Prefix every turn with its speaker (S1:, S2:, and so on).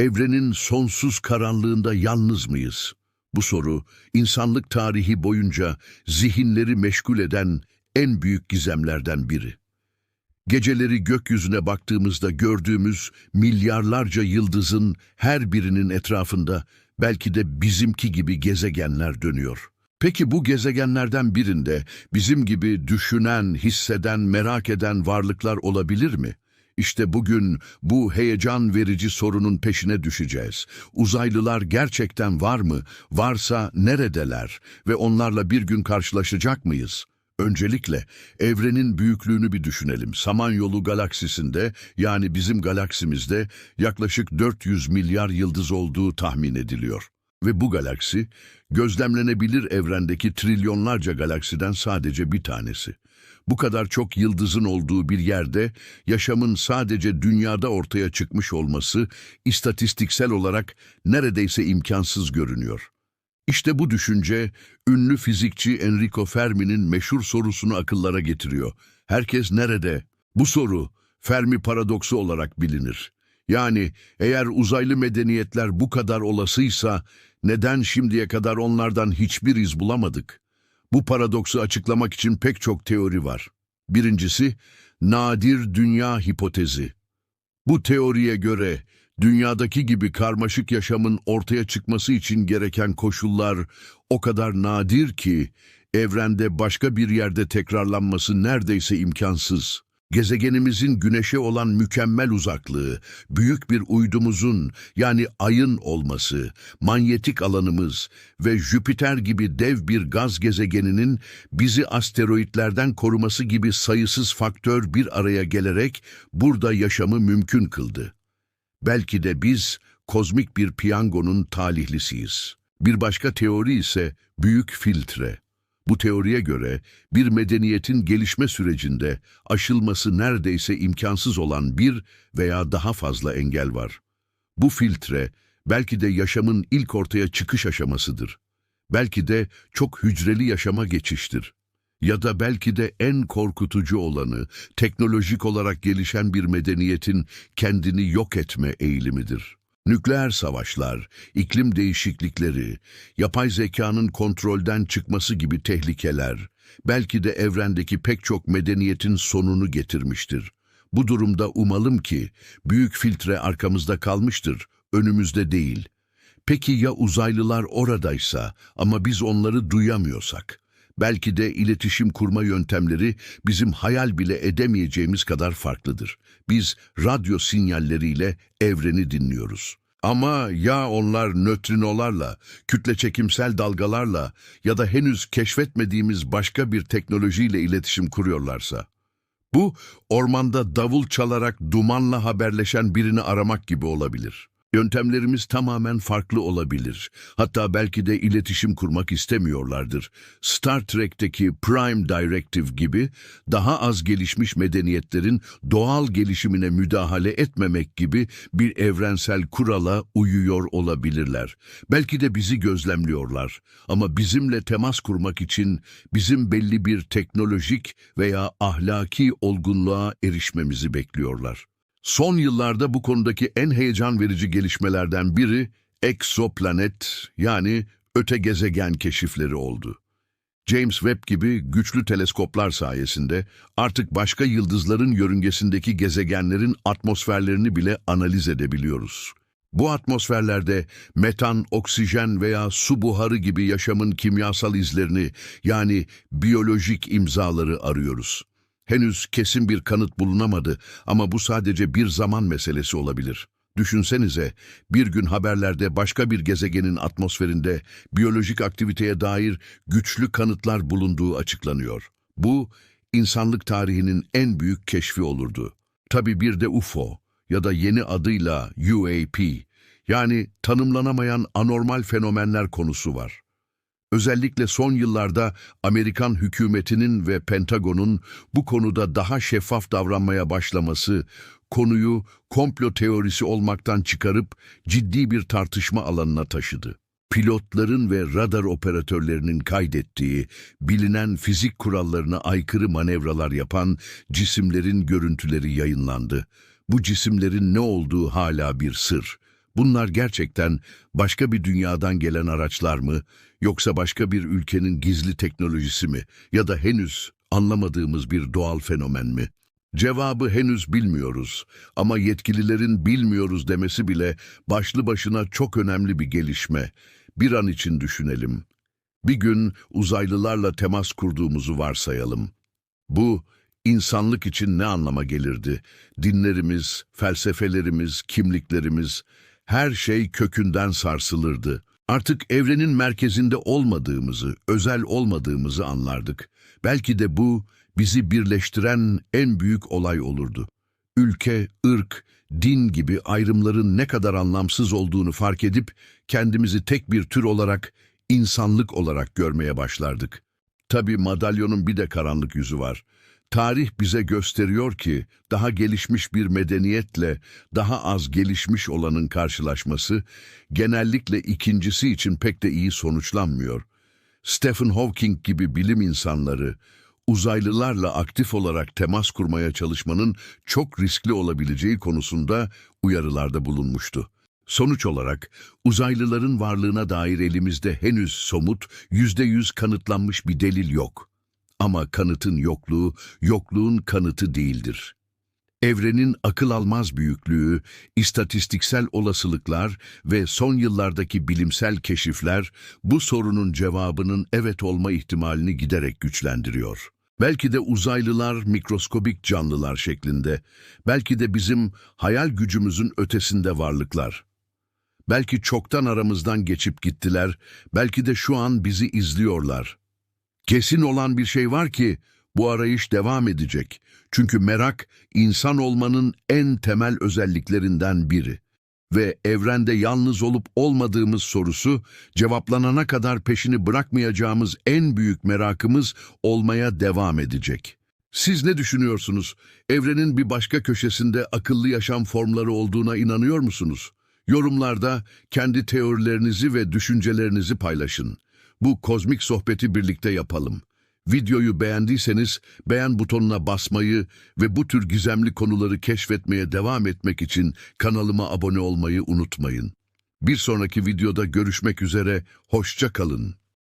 S1: Evrenin sonsuz karanlığında yalnız mıyız? Bu soru, insanlık tarihi boyunca zihinleri meşgul eden en büyük gizemlerden biri. Geceleri gökyüzüne baktığımızda gördüğümüz milyarlarca yıldızın her birinin etrafında belki de bizimki gibi gezegenler dönüyor. Peki bu gezegenlerden birinde bizim gibi düşünen, hisseden, merak eden varlıklar olabilir mi? İşte bugün bu heyecan verici sorunun peşine düşeceğiz. Uzaylılar gerçekten var mı? Varsa neredeler? Ve onlarla bir gün karşılaşacak mıyız? Öncelikle evrenin büyüklüğünü bir düşünelim. Samanyolu galaksisinde yani bizim galaksimizde yaklaşık 400 milyar yıldız olduğu tahmin ediliyor. Ve bu galaksi gözlemlenebilir evrendeki trilyonlarca galaksiden sadece bir tanesi. Bu kadar çok yıldızın olduğu bir yerde yaşamın sadece dünyada ortaya çıkmış olması istatistiksel olarak neredeyse imkansız görünüyor. İşte bu düşünce ünlü fizikçi Enrico Fermi'nin meşhur sorusunu akıllara getiriyor. Herkes nerede? Bu soru Fermi paradoksu olarak bilinir. Yani eğer uzaylı medeniyetler bu kadar olasıysa neden şimdiye kadar onlardan hiçbir iz bulamadık? Bu paradoksu açıklamak için pek çok teori var. Birincisi, nadir dünya hipotezi. Bu teoriye göre dünyadaki gibi karmaşık yaşamın ortaya çıkması için gereken koşullar o kadar nadir ki evrende başka bir yerde tekrarlanması neredeyse imkansız. Gezegenimizin güneşe olan mükemmel uzaklığı, büyük bir uydumuzun yani ayın olması, manyetik alanımız ve Jüpiter gibi dev bir gaz gezegeninin bizi asteroitlerden koruması gibi sayısız faktör bir araya gelerek burada yaşamı mümkün kıldı. Belki de biz kozmik bir piyangonun talihlisiyiz. Bir başka teori ise büyük filtre. Bu teoriye göre bir medeniyetin gelişme sürecinde aşılması neredeyse imkansız olan bir veya daha fazla engel var. Bu filtre belki de yaşamın ilk ortaya çıkış aşamasıdır. Belki de çok hücreli yaşama geçiştir. Ya da belki de en korkutucu olanı teknolojik olarak gelişen bir medeniyetin kendini yok etme eğilimidir. Nükleer savaşlar, iklim değişiklikleri, yapay zekanın kontrolden çıkması gibi tehlikeler, belki de evrendeki pek çok medeniyetin sonunu getirmiştir. Bu durumda umalım ki büyük filtre arkamızda kalmıştır, önümüzde değil. Peki ya uzaylılar oradaysa ama biz onları duyamıyorsak? Belki de iletişim kurma yöntemleri bizim hayal bile edemeyeceğimiz kadar farklıdır. Biz radyo sinyalleriyle evreni dinliyoruz. Ama ya onlar nötrinolarla, kütle çekimsel dalgalarla ya da henüz keşfetmediğimiz başka bir teknolojiyle iletişim kuruyorlarsa? Bu, ormanda davul çalarak dumanla haberleşen birini aramak gibi olabilir. Yöntemlerimiz tamamen farklı olabilir. Hatta belki de iletişim kurmak istemiyorlardır. Star Trek'teki Prime Directive gibi daha az gelişmiş medeniyetlerin doğal gelişimine müdahale etmemek gibi bir evrensel kurala uyuyor olabilirler. Belki de bizi gözlemliyorlar ama bizimle temas kurmak için bizim belli bir teknolojik veya ahlaki olgunluğa erişmemizi bekliyorlar. Son yıllarda bu konudaki en heyecan verici gelişmelerden biri eksoplanet yani öte gezegen keşifleri oldu. James Webb gibi güçlü teleskoplar sayesinde artık başka yıldızların yörüngesindeki gezegenlerin atmosferlerini bile analiz edebiliyoruz. Bu atmosferlerde metan, oksijen veya su buharı gibi yaşamın kimyasal izlerini yani biyolojik imzaları arıyoruz. Henüz kesin bir kanıt bulunamadı ama bu sadece bir zaman meselesi olabilir. Düşünsenize, bir gün haberlerde başka bir gezegenin atmosferinde biyolojik aktiviteye dair güçlü kanıtlar bulunduğu açıklanıyor. Bu, insanlık tarihinin en büyük keşfi olurdu. Tabii bir de UFO ya da yeni adıyla UAP, yani tanımlanamayan anormal fenomenler konusu var. Özellikle son yıllarda Amerikan hükümetinin ve Pentagon'un bu konuda daha şeffaf davranmaya başlaması, konuyu komplo teorisi olmaktan çıkarıp ciddi bir tartışma alanına taşıdı. Pilotların ve radar operatörlerinin kaydettiği, bilinen fizik kurallarına aykırı manevralar yapan cisimlerin görüntüleri yayınlandı. Bu cisimlerin ne olduğu hala bir sır. Bunlar gerçekten başka bir dünyadan gelen araçlar mı, yoksa başka bir ülkenin gizli teknolojisi mi ya da henüz anlamadığımız bir doğal fenomen mi? Cevabı henüz bilmiyoruz ama yetkililerin bilmiyoruz demesi bile başlı başına çok önemli bir gelişme. Bir an için düşünelim. Bir gün uzaylılarla temas kurduğumuzu varsayalım. Bu, insanlık için ne anlama gelirdi? Dinlerimiz, felsefelerimiz, kimliklerimiz, her şey kökünden sarsılırdı. Artık evrenin merkezinde olmadığımızı, özel olmadığımızı anlardık. Belki de bu, bizi birleştiren en büyük olay olurdu. Ülke, ırk, din gibi ayrımların ne kadar anlamsız olduğunu fark edip kendimizi tek bir tür olarak, insanlık olarak görmeye başlardık. Tabii madalyonun bir de karanlık yüzü var. Tarih bize gösteriyor ki daha gelişmiş bir medeniyetle daha az gelişmiş olanın karşılaşması genellikle ikincisi için pek de iyi sonuçlanmıyor. Stephen Hawking gibi bilim insanları uzaylılarla aktif olarak temas kurmaya çalışmanın çok riskli olabileceği konusunda uyarılarda bulunmuştu. Sonuç olarak uzaylıların varlığına dair elimizde henüz somut, yüzde yüz kanıtlanmış bir delil yok. Ama kanıtın yokluğu, yokluğun kanıtı değildir. Evrenin akıl almaz büyüklüğü, istatistiksel olasılıklar ve son yıllardaki bilimsel keşifler bu sorunun cevabının evet olma ihtimalini giderek güçlendiriyor. Belki de uzaylılar mikroskobik canlılar şeklinde, belki de bizim hayal gücümüzün ötesinde varlıklar. Belki çoktan aramızdan geçip gittiler, belki de şu an bizi izliyorlar. Kesin olan bir şey var ki bu arayış devam edecek. Çünkü merak insan olmanın en temel özelliklerinden biri. Ve evrende yalnız olup olmadığımız sorusu cevaplanana kadar peşini bırakmayacağımız en büyük merakımız olmaya devam edecek. Siz ne düşünüyorsunuz? Evrenin bir başka köşesinde akıllı yaşam formları olduğuna inanıyor musunuz? Yorumlarda kendi teorilerinizi ve düşüncelerinizi paylaşın. Bu kozmik sohbeti birlikte yapalım. Videoyu beğendiyseniz beğen butonuna basmayı ve bu tür gizemli konuları keşfetmeye devam etmek için kanalıma abone olmayı unutmayın. Bir sonraki videoda görüşmek üzere, hoşça kalın.